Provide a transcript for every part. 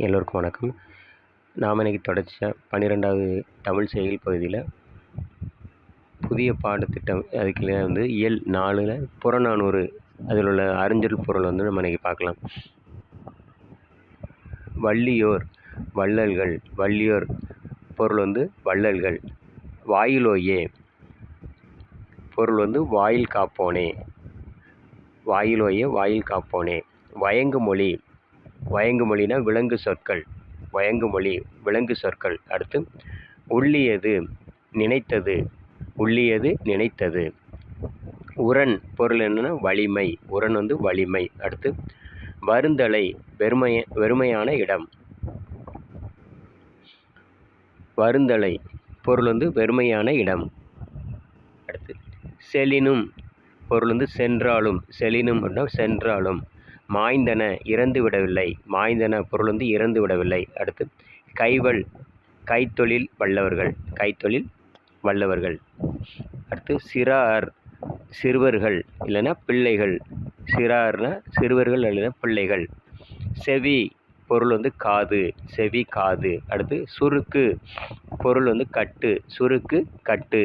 எல்லோருக்கும் வணக்கம். நாம் இன்னைக்கு தொடர்ச்சியாக பன்னிரெண்டாவது தமிழ் செயல் பகுதியில் புதிய பாடத்திட்டம் அதுக்குள்ளே வந்து இயல் நாலில் புறநானூறு அதில் உள்ள அறிஞ்சொல் பொருள் வந்து நம்ம இன்னைக்கு பார்க்கலாம். வள்ளியோர் வள்ளல்கள் வள்ளியோர் பொருள் வந்து வள்ளல்கள். வாயிலோயே பொருள் வந்து வாயில் காப்போனே. வாயிலோயே வாயில் காப்போனே. வயங்கு மொழி வயங்கு மொழினா விலங்கு சொற்கள். வயங்கு மொழி விலங்கு சொற்கள். அடுத்து உள்ளியது நினைத்தது. உள்ளியது நினைத்தது. உரன் பொருள் என்னன்னா வலிமை. உரன் வந்து வலிமை. அடுத்து வருந்தலை வெறுமைய வெறுமையான இடம். வருந்தலை பொருள் வந்து வெறுமையான இடம். அடுத்து செலினும் பொருள் வந்து சென்றாலும். செலினும் அப்படின்னா சென்றாலும். மாய்ந்தன இறந்து விடவில்லை. மாய்ந்தன பொருள் வந்து இறந்து விடவில்லை. அடுத்து கைவல் கைத்தொழில் வல்லவர்கள். கைத்தொழில் வல்லவர்கள். அடுத்து சிறார் சிறுவர்கள் இல்லைன்னா பிள்ளைகள். சிறார்னா சிறுவர்கள் இல்லைன்னா பிள்ளைகள். செவி பொருள் வந்து காது செவி காது. அடுத்து சுருக்கு பொருள் வந்து கட்டு சுருக்கு கட்டு.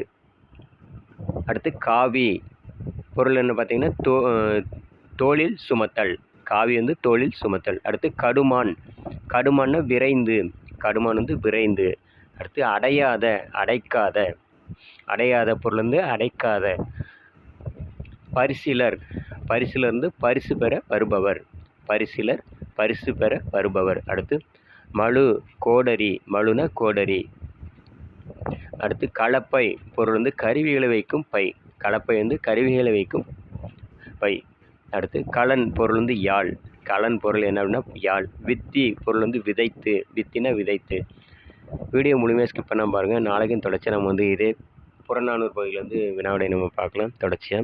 அடுத்து காவி பொருள் என்ன பார்த்திங்கன்னா தோ தோளில் சுமத்தல். காவி வந்து தொழில் சுமத்தல். அடுத்து கடுமான். கடுமான்னா விரைந்து. கடுமான் வந்து விரைந்து. அடுத்து அடையாத அடைக்காத. அடையாத பொருள் வந்து அடைக்காத. பரிசிலர். பரிசிலர்ந்து பரிசு பெற வருபவர். பரிசிலர் பரிசு பெற வருபவர். அடுத்து மழு கோடரி. மழுனா கோடரி. அடுத்து கலப்பை. பொருள் வந்து கருவிகளை வைக்கும் பை. கலப்பை வந்து கருவிகளை வைக்கும் பை. அடுத்து கலன் பொருள் வந்து யாழ். கலன் பொருள் என்ன அப்படின்னா யாழ். வித்தி பொருள் வந்து விதைத்து வித்தினா விதைத்து. வீடியோ முழுமையாக ஸ்கிப் பண்ண பாருங்கள் நாளைக்கும் தொடர்ச்சியாக நம்ம வந்து இதே புறநானூறு பகுதியில் வந்து வினாவிடை நம்ம பார்க்கலாம் தொடர்ச்சியாக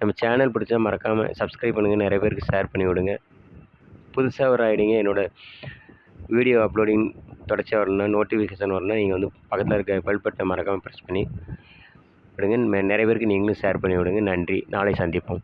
நம்ம சேனல் பிடிச்சா மறக்காமல் சப்ஸ்கிரைப் பண்ணுங்கள் நிறைய பேருக்கு ஷேர் பண்ணி விடுங்க. புதுசாக ஒரு ஆகிடுங்க என்னோடய வீடியோ அப்லோடிங் தொடர்ச்சியாக வரணும்னா நோட்டிஃபிகேஷன் வரணும்னா நீங்கள் வந்து பக்கத்தில் இருக்க பெல் பட்டனை மறக்காமல் ப்ரெஸ் பண்ணி விடுங்க. நிறைய பேருக்கு நீங்களும் ஷேர் பண்ணி விடுங்க. நன்றி. நாளை சந்திப்போம்.